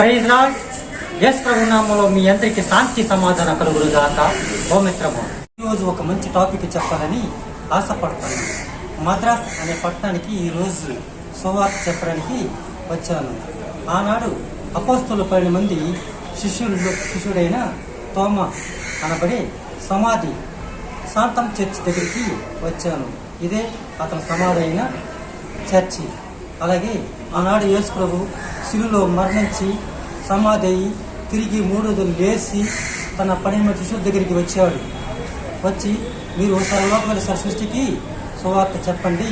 Praise Lord. Yes ప్రభునామంలో మీ అందరికీ శాంతి సమాధాన కలుగురు గాక ఓ ఈరోజు ఒక మంచి టాపిక్ చెప్పాలని ఆశపడతాను. మద్రాస్ అనే పట్టణానికి ఈరోజు సువార్త చెప్పడానికి వచ్చాను. ఆనాడు అపోస్తుల పది మంది శిష్యులు శిష్యుడైన తోమ అనబడే సమాధి శాంతం చర్చ్ దగ్గరికి వచ్చాను. ఇదే అతని సమాధి అయిన చర్చి. అలాగే ఆనాడు యేసు ప్రభు శిలులో మరణించి సమాధి అయి తిరిగి మూడు రోజులు లేచి తన పనిమ శిశువు దగ్గరికి వచ్చాడు. వచ్చి మీరు సర్వలోకమైన సృష్టికి సువార్త చెప్పండి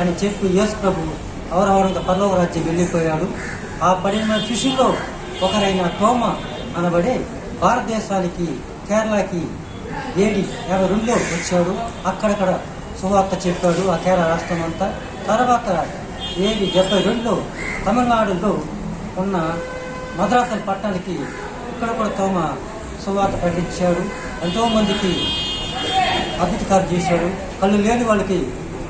అని చెప్పి యేసు ప్రభు అవరవరంగా పర్లోక రాజ్యం వెళ్ళిపోయాడు. ఆ పన్నెండు శిష్యుల్లో ఒకరైన తోమ అనబడే భారతదేశానికి కేరళకి ఏడి యాభై రెండులో వచ్చాడు. అక్కడక్కడ సువార్త చెప్పాడు ఆ కేరళ రాష్ట్రం అంతా తర్వాత ఏడి డెబ్బై రెండులో తమిళనాడులో ఉన్న మద్రాసు పట్టణానికి ఇక్కడ కూడా తోమ సువార్త ప్రకటించాడు. ఎంతోమందికి అద్భుతకారు చేశాడు. కళ్ళు లేని వాళ్ళకి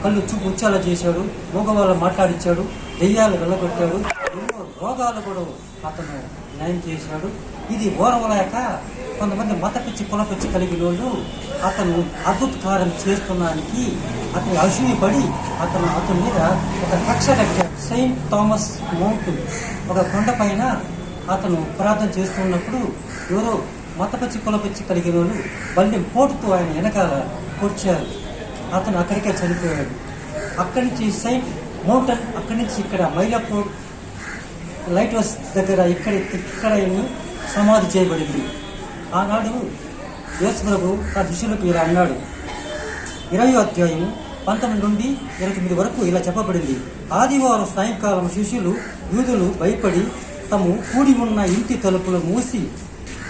కళ్ళు చూపు ఉచ్చేలా చేశాడు. మూగవాళ్ళు మాట్లాడించాడు దెయ్యాలు వెళ్ళగొట్టాడు. ఎన్నో రోగాలు కూడా అతను నయం చేశాడు. ఇది ఓరవలేక కొంతమంది మత పిచ్చి కుల పిచ్చి కలిగిన వాళ్ళు అతను అద్భుతకారం చేస్తున్నానికి అతను అసూయపడి అతను అతని మీద ఒక కక్ష కట్టాడు. సెయింట్ థామస్ మౌంట్ ఒక కొండ పైన అతను ప్రార్థన చేస్తున్నప్పుడు ఎవరో మత పిచ్చి కుల పిచ్చి కలిగిన వాళ్ళు బల్లి పోటుతో ఆయన వెనకాల కూర్చారు. అతను అక్కడికే చనిపోయాడు. అక్కడి నుంచి సెయింట్ మౌంటైన్ అక్కడి నుంచి ఇక్కడ మైలాపూర్ లైట్ హౌస్ దగ్గర ఇక్కడ ఇక్కడ సమాధి చేయబడింది. ఆనాడు యేసు ప్రభు తన శిష్యులకు ఇలా అన్నాడు. ఇరవై అధ్యాయం పంతొమ్మిది నుండి ఇరవై తొమ్మిది వరకు ఇలా చెప్పబడింది. ఆదివారం సాయంకాలం శిష్యులు యూదులు భయపడి తము కూడి ఉన్న ఇంటి తలుపులు మూసి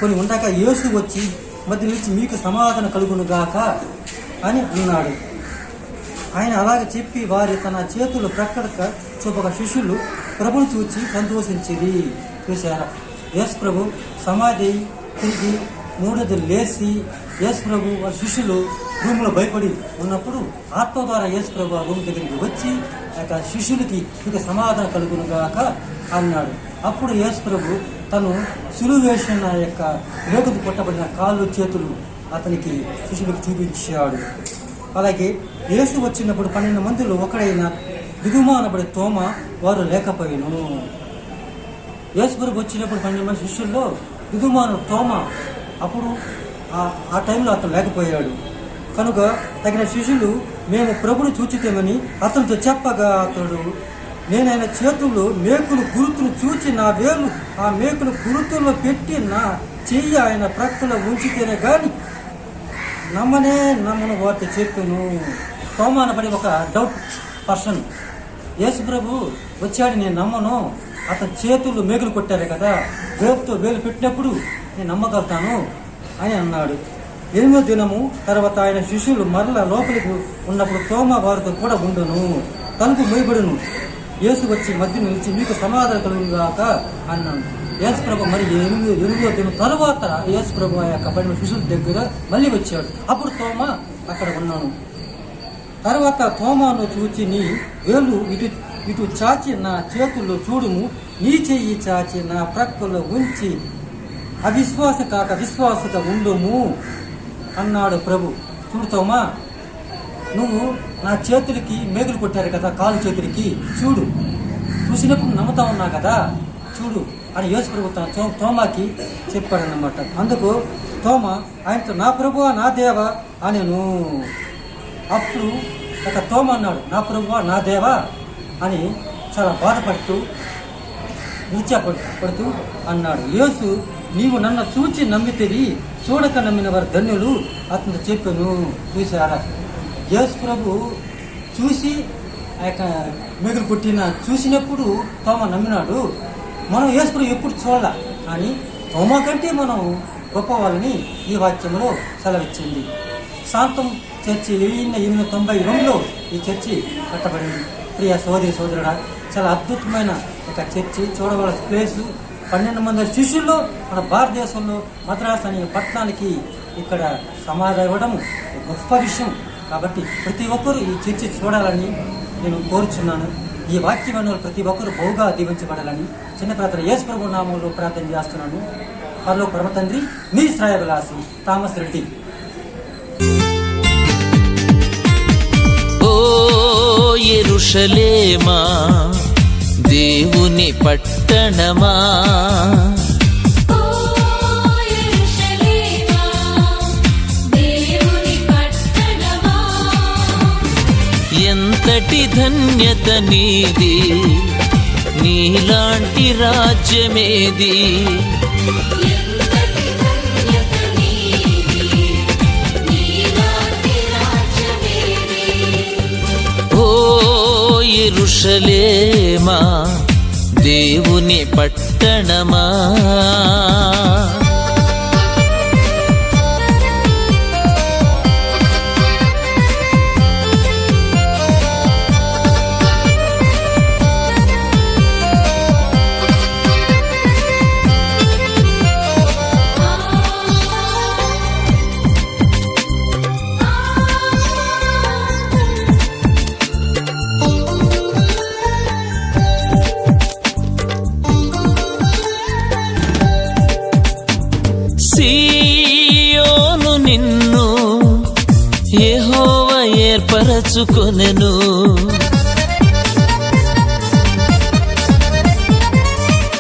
కొని ఉండగా యేసు వచ్చి మధ్య నుంచి మీకు సమాధానం కలుగునుగాక అని అన్నాడు. ఆయన అలాగే చెప్పి వారి తన చేతులు ప్రక్కడక చూపక శిష్యులు ప్రభుని చూచి సంతోషించింది చూశారా? యశ్ ప్రభు సమాధి తిరిగి మూడోది లేచి యేసు ప్రభు వారి శిష్యులు రూమ్లో భయపడి ఉన్నప్పుడు ఆత్మ ద్వారా యేసు ప్రభు ఆ రూమ్ దగ్గరికి వచ్చి ఆ యొక్క శిష్యులకి ఇక సమాధానం కలుగునుగాక అన్నాడు. అప్పుడు యేసు ప్రభు తను సులువు వేసిన యొక్క రేకుకు కొట్టబడిన కాళ్ళు చేతులు అతనికి శిష్యులకు చూపించాడు. అలాగే యేసు వచ్చినప్పుడు పన్నెండు మందిలో ఒకడైన దిగుమానబడి తోమ వారు లేకపోయిను. యేసుప్రభు వచ్చినప్పుడు పన్నెండు మంది శిష్యుల్లో దిగుమాను తోమ అప్పుడు ఆ- టైంలో అతను లేకపోయాడు. కనుక తగిన శిష్యులు మేము ప్రభుని చూచితేమని అతనితో చెప్పగా అతడు నేను ఆయన చేతుల్లో మేకులు గురుతులు చూచి నా వేలు ఆ మేకులు గురుతుల్లో పెట్టి నా చెయ్యి ఆయన ప్రక్కలో ఉంచితేనే కానీ నమ్మనే నమ్మను వార్త చెప్పాను. తోమానబడి ఒక డౌట్ పర్సన్. యేసు ప్రభు వచ్చాడు నేను నమ్మను. అతని చేతులు మేకులు కొట్టారు కదా వేపుతో వేలు పెట్టినప్పుడు నేను నమ్మగలుగుతాను అని అన్నాడు. ఎనిమిదో దినము తర్వాత ఆయన శిష్యులు మరల లోపలికి ఉన్నప్పుడు తోమ వారితో కూడా ఉండును తలుపు మొయబడును. యేసు వచ్చి మధ్య నిలిచి మీకు సమాధానం కలుగుగాక అన్నాను. యేసు ప్రభు మరి ఎనిమిది ఎనిమిదో దినం తర్వాత యేసు ప్రభు ఆ యొక్క పడిన శిష్యుల దగ్గర మళ్ళీ వచ్చాడు. అప్పుడు తోమ అక్కడ ఉన్నాను. తర్వాత తోమాను చూచి నీ వేలు ఇటు ఇటు చాచి నా చేతుల్లో చూడుము నీ చెయ్యి చాచి నా ప్రక్కలో ఉంచి అవిశ్వాస కాక విశ్వాసత ఉండుము అన్నాడు ప్రభు. చూడు తోమా నువ్వు నా చేతులకి మేగులు కొట్టారు కదా కాలు చేతులకి. చూడు చూసినప్పుడు నమ్ముతా ఉన్నా కదా. చూడు అని యోసు ప్రభు తన తో తోమాకి చెప్పాడనమాట అందుకు తోమ ఆయనతో నా ప్రభు నా దేవ అనేను. అప్పుడు ఒక తోమ అన్నాడు నా ప్రభువా నా దేవా? అని చాలా బాధపడుతూ పడుతూ అన్నాడు. యేసు నీవు నన్ను చూచి నమ్మితేది చూడక నమ్మిన వారి ధన్యులు అతను చెప్పాను. చూసారా యేసు ప్రభు చూసి ఆ యొక్క మిగులు పుట్టిన చూసినప్పుడు తోమ నమ్మినాడు. మనం యేసు ప్రభు ఎప్పుడు చూడాల కానీ తోమ కంటే మనం గొప్ప వాళ్ళని ఈ వాక్యంలో సెలవిచ్చింది. శాంతం చర్చి వెయ్యి ఎనిమిది తొంభై రెండులో ఈ చర్చి కట్టబడింది. ప్రియ సోదరి సోదరుడా చాలా అద్భుతమైన ఒక చర్చి చూడవలసిన ప్లేసు. పన్నెండు మంది శిష్యుల్లో మన భారతదేశంలో మద్రాస్ అనే పట్టణానికి ఇక్కడ సమాధి ఇవ్వడం గొప్ప విషయం. కాబట్టి ప్రతి ఒక్కరూ ఈ చర్చి చూడాలని నేను కోరుచున్నాను. ఈ వాక్యమైన ప్రతి ఒక్కరు బహుగా దీవించబడాలని చిన్న ప్రార్థన యేసు ప్రభు నామంలో ప్రార్థన చేస్తున్నాను. పరలో పరమ తండ్రి మీ శ్రాయవిలాసి థామస్ రెడ్డి. ఓ ఎరుషలేమా? దేవుని పట్టణమా? ఎంతటి ధన్యత నీది? నీలాంటి రాజ్యమేది? ఎరుషలేమా దేవుని పట్టణమా? యెహోవ ఏర్పరచుకొనెను.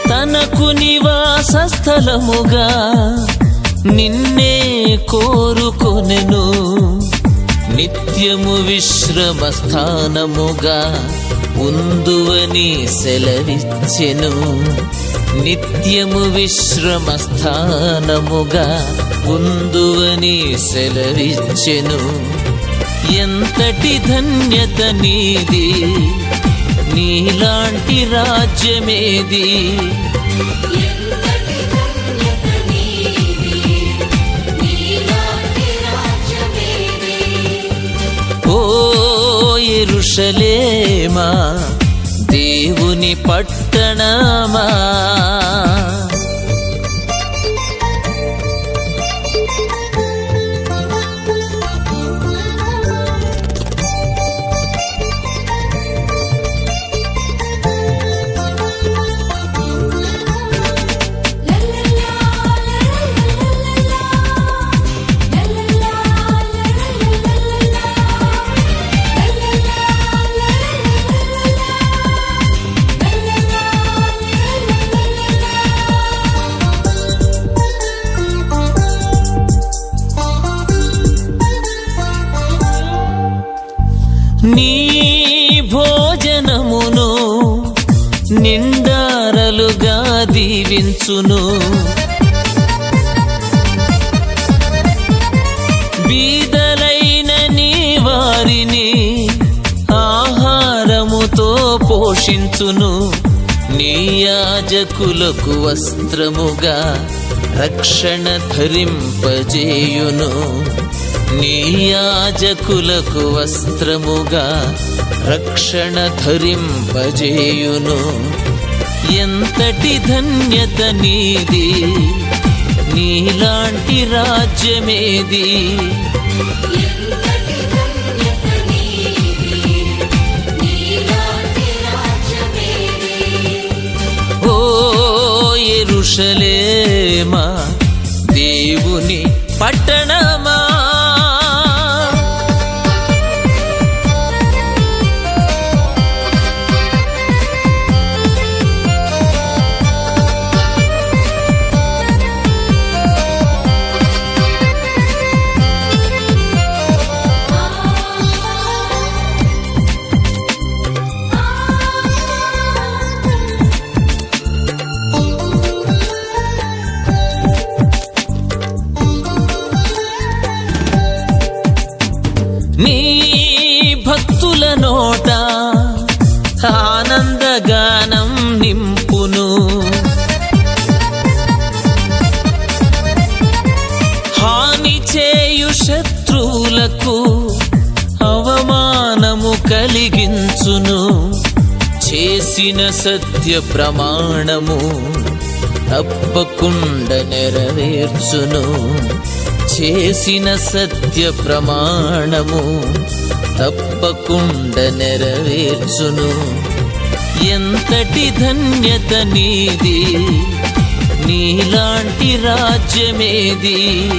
తనకు నివాస స్థలముగా నిన్నే కోరుకొనెను. నిత్యము విశ్రమ స్థానముగా ఉందువని సెలవిచ్చెను. నిత్యము విశ్రమ స్థానముగా ఉందువని సెలవిచ్చెను. ఎంతటి ధన్యత నీది? నీలాంటి రాజ్యమేది? ఓ ఎరుషలేమా? దేవుని పట్టణమా? దీవించును బీదలైన నీ వారిని ఆహారముతో పోషించును. నీ యాజకులకు వస్త్రముగా రక్షణ ధరింపజేయును. నీ యాజకులకు వస్త్రముగా రక్షణ ధరింపజేయును. ఎంతటి ధన్యత నీది? నీలాంటి రాజ్యమేది? ఓ ఎరుషలేమా? శత్రువులకు అవమానము కలిగించును. చేసిన సత్య ప్రమాణము తప్పకుండ నెరవేర్చును. చేసిన సత్య ప్రమాణము తప్పకుండ నెరవేర్చును. ఎంతటి ధన్యత నీది? నీలాంటి రాజ్యమేది?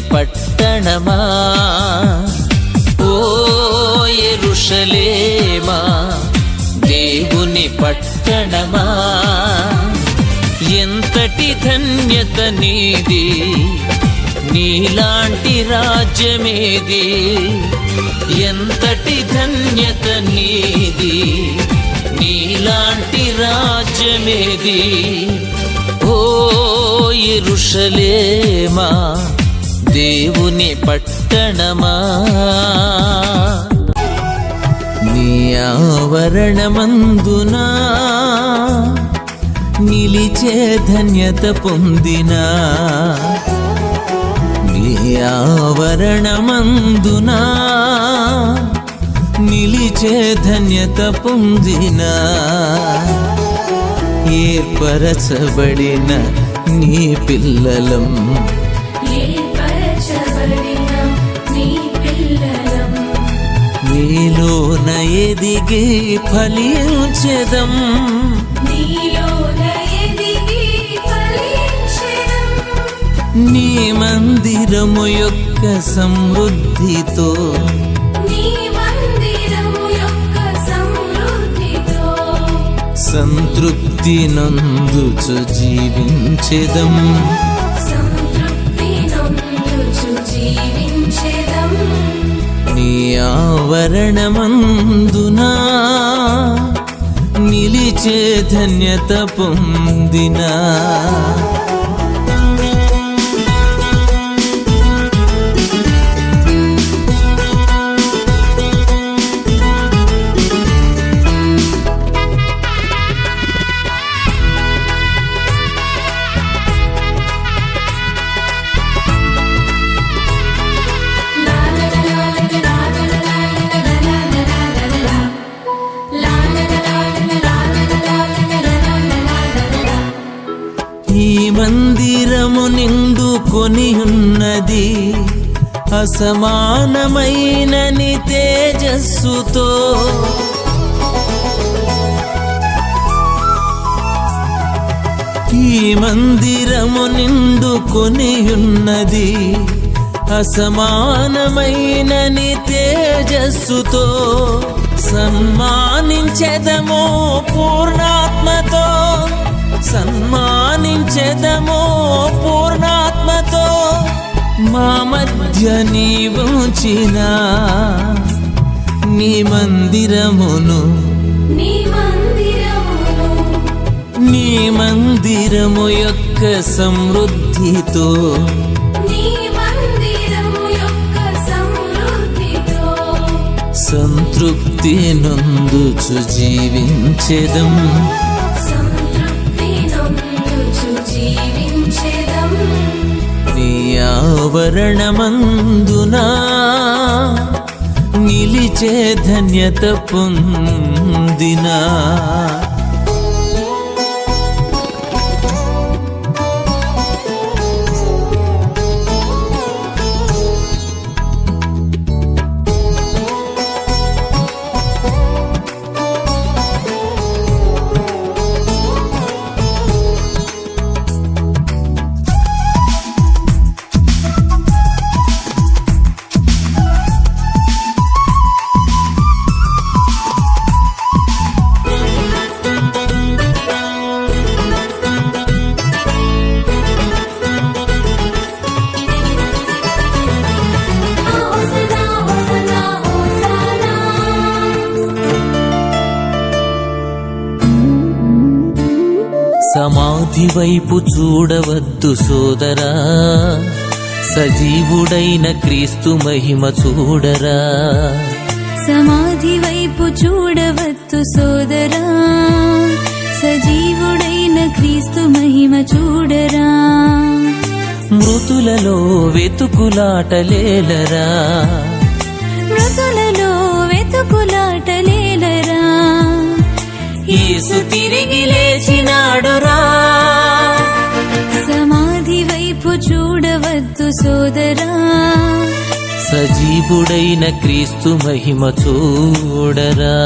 పట్టణమా? ఓ ఎరుషలేమా? దేవుని పట్టణమా? ఎంతటి ధన్యత నీది? నీలాంటి రాజ్యమేది? ఎంతటి ధన్యత నీది? నీలాంటి రాజ్యమేది? ఓ ఎరుషలేమా? దేవుని పట్టణమా? నీ ఆవరణమందునా? నిలిచే ధన్యత పొందినా? నీ ఆవరణమందునా? నిలిచే ధన్యత పొందినా? ఏర్పరచబడిన నీ పిల్లలం నీలో ఎదిగి ఫలించదం. నీ మందిరము యొక్క సమృద్ధితో. సంతృప్తి నందుచు జీవించదం. ఆవరణమందునా? నిలిచే ధన్యత పొందినా? కొని ఉన్నది అసమానమైనని తేజస్సుతో. ఈ మందిరము నిండుకొని ఉన్నది అసమానమైనని తేజస్సుతో. సన్మానించెదము పూర్ణాత్మతో. సన్మానించెదము పూర్ణ మా మధ్య నీవుచిన నీ మందిరమును నీ మందిరము యొక్క సమృద్ధితో సంతృప్తి నందుచు జీవించెదం. ఆవరణమందునా నిలిచే ధన్యత పొందినా సమాధి వైపు చూడవద్దు సోదరా. సజీవుడైన క్రీస్తు మహిమ చూడరా. సమాధి వైపు చూడవద్దు సోదరా. సజీవుడైన క్రీస్తు మహిమ చూడరా. మృతులలో వెతుకులాటలేలరా మృతులలో వెతుకులాటలేలరా యేసు తిరిగి లేచినాడురా. సమాధి వైపు చూడవద్దు సోదరా. సజీవుడైన క్రీస్తు మహిమ చూడరా.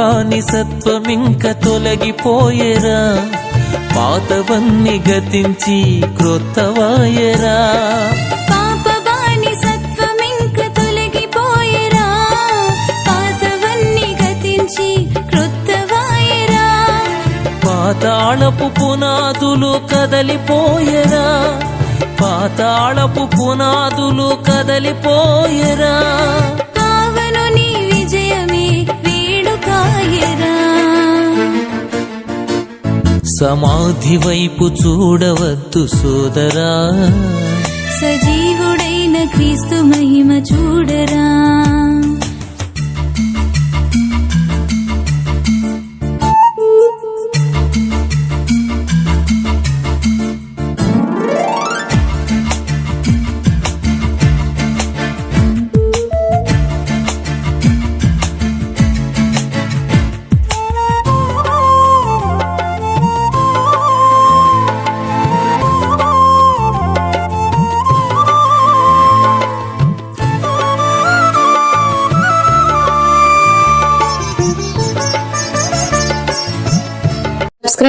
బానిసత్వమింక తొలగిపోయేరా? పాతవన్నీ గతించి క్రొత్తవాయరా? పాప బాని సత్వమింక తొలగిపోయేరా? పాతవన్నీ గతించి క్రొత్తవాయరా పాతాళపు పునాదులు కదలిపోయరా? పాతాళపు పునాదులు కదలిపోయరా? సమాధి వైపు చూడవద్దు సోదరా. సజీవుడైన క్రీస్తు మహిమ చూడరా.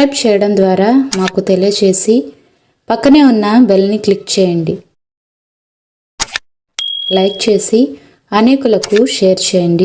సబ్స్క్రైబ్ చేయడం ద్వారా మాకు తెలియచేసి పక్కనే ఉన్న బెల్ని క్లిక్ చేయండి. లైక్ చేసి అనేకులకు షేర్ చేయండి.